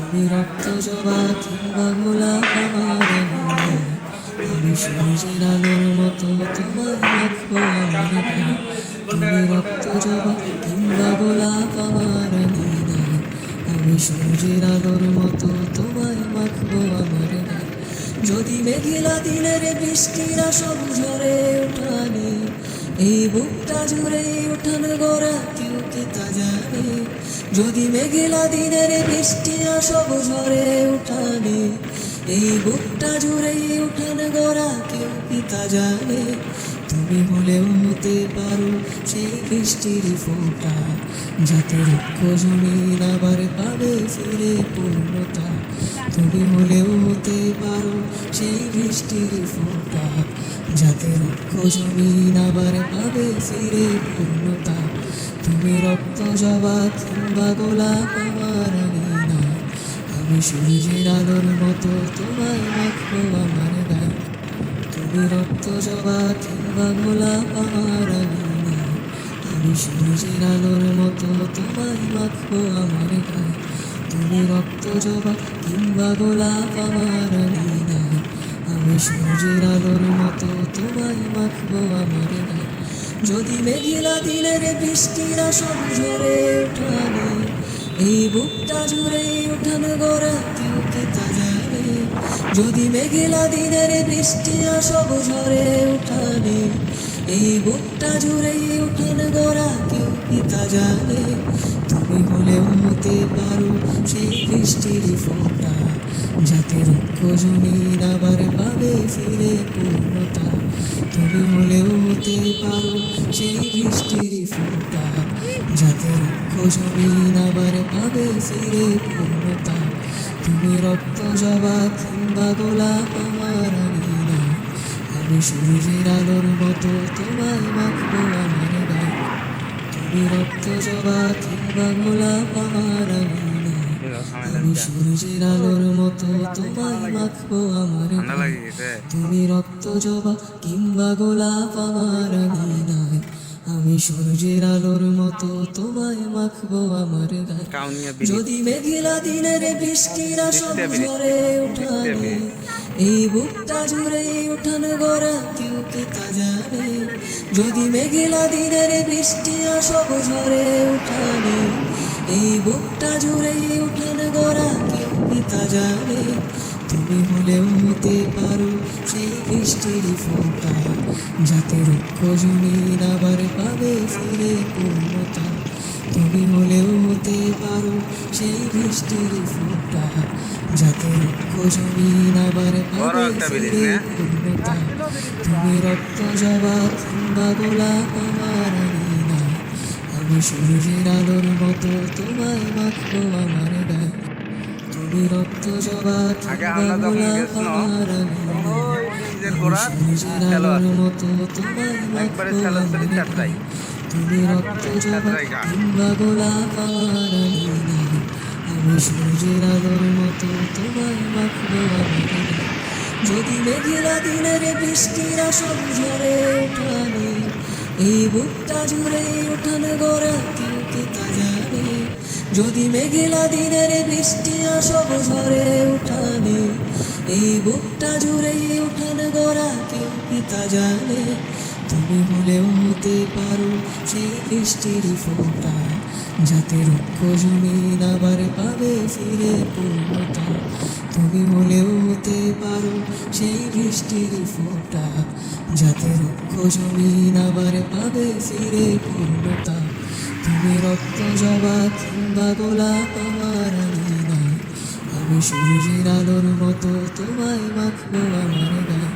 তুমি রক্ত জবা কিংবা গোলাপ আমার। আমি সূর্যের আলোর মতো তোমায় রাখব আমার তুমি রক্ত জবা কিংবা গোলাপ আমার আমি সূর্যের আলোর মতো তোমায় মাখবো আমার যদি মেঘিলা দিনের বৃষ্টিরা সব ঝরে উঠানে, এই বুকটা জুড়ে উঠান গড়া কেউ কি তা জানে? যদি মেঘিলা দিনের বৃষ্টিরা সব ঝরে উঠানে এই বুকটা জুড়ে উঠান গড়া কেউ কি তা জানে। তুমি হলেও হতে পারো সেই বৃষ্টির ফোঁটা, যাতে রক্ষ জমিন আবার পাবে ফিরে পূর্ণতা। তুমি হলেও হতে পারো সেই বৃষ্টির ফোঁটা, যাতে রক্ষ জমিন আবার পাবে ফিরে পূর্ণতা। তুমি রক্ত জবা কিংবা গোলাপ আমার আমি সূর্যের আলোর মতো তোমায় মাখবো আমার গায়ে তুমি রক্ত জবা কিংবা গোলাপ আমার আমি সূর্যের আলোর মতো তোমায় মাখবো আমার গায়ে তুমি রক্ত জবা কিংবা গোলাপ আমার আমি সূর্যের আলোর মতো তোমায় মাখবো আমার গায়ে যদি মেঘিলা দিনের বৃষ্টিরা সব ঝরে উঠানে এই বুকটা জুড়ে উঠান গড়া কেউ কি তা জানে যদি মেঘিলা দিনের বৃষ্টি সব ঝরে উঠানে এই বুকটা জুড়ে উঠান গড়া কেউ কি তা জানে তুমি হলেও হতে পারো সেই বৃষ্টির ফোঁটা। যাতে রুক্ষ জমিন আবার পাবে ফিরে পূর্ণতা। তুমি হলেও হতে পারো সেই বৃষ্টির ফোঁটা যাতে রুক্ষ জমিন আবার পাবে ফিরে পূর্ণতা। তুমি রক্ত জবা কিংবা গোলাপ আমার আঙিনা। আমি সূর্যের আলোর মতো তোমায় মাখবো আমার গায়ে। তুমি রক্ত জবা কিংবা গোলাপ আমার আমি সূর্যের আলোর মতো তোমায় মাখবো আমার তুমি রক্ত জবা কিংবা গোলাপ আমার আঙিনায় আমি সূর্যের আলোর মতো তোমায় মাখবো আমার গায়ে। যদি মেঘিলা দিনের বৃষ্টিরা পেরে- ঝরে এই বুকটা জুড়ে উঠান গড়া কেউ কি তা জানে? যদি মেঘিলা দিনের বৃষ্টি সব ঝরে উঠানে এই বুকটা জুড়ে উঠান গড়া কেউ কি তা জানে তুমি হলেও হতে পারো সেই বৃষ্টির ফোঁটা। যাতে রুক্ষ জমিন আবার পাবে ফিরে পূর্ণতা। তুমি হলেও হতে পারো সেই বৃষ্টির ফোঁটা। যাতে রুক্ষ জমিন আবার পাবে ফিরে পূর্ণতা। তুমি রক্ত জবা কিংবা গোলাপ আমার আমি সূর্যের আলোর মতো তোমায় মাখবো আমার গায়ে তুমি রক্ত জবা সূর্যের আলোর মতো তোমায় মাখবো আমার গায়ে। তুমি রক্ত জবা। কিংবা গোলাপ আমার আমি সূর্যের আলোর মতো তোমায় মাখবো আমার গায়ে। যদি মেঘিলা দিনের বৃষ্টিরা সব ঝরে উঠানে এই বুকটা জুড়ে উঠান গড়া তা জানে যদি মেঘিলা দিনের বৃষ্টি সব ঝরে উঠানে, এই বুকটা জুড়ে উঠান গড়া কেউ কি তা জানে তুমি হলেও হতে পারো সেই বৃষ্টির ফোঁটা, যাতে রুক্ষ জমিন আবার পাবে ফিরে পূর্ণতা তুমি হলেও হতে পারো, সেই বৃষ্টির ফোঁটা। যাতে রুক্ষ জমিন আবার পাবে ফিরে পূর্ণতা। তুমি রক্ত জবা কিংবা গোলাপ আমার আঙিনায় আমি সূর্যের আলোর মতো তোমায় মাখবো আমার গায়ে।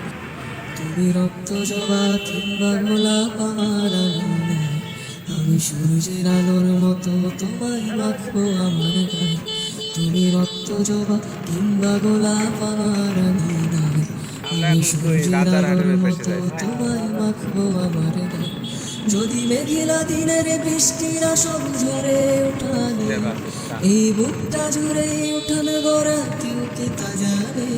তুমি রক্ত জবা কিংবা গোলাপ আমার আমি সূর্যের আলোর মতো তোমায় মাখবো আমার জবা কিংবা গোলাপ আমার আঙিনায় আমি সূর্যের আলোর মতো তোমায় মাখবো আমার গায়ে। যদি মেঘিলা দিনের বৃষ্টিরা সব ঝরে উঠানে এই বুকটা জুড়ে উঠান গড়া কেউ কি তা জানে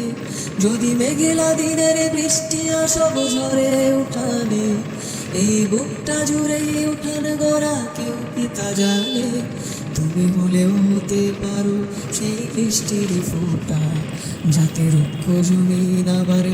যদি মেঘিলা দিনের বৃষ্টি সব ঝরে উঠানে এই বুকটা জুড়ে উঠান গড়া কেউ কি তা জানে তুমি হলেও হতে পারো সেই বৃষ্টির ফোঁটা যাতে রুক্ষ জমি আবার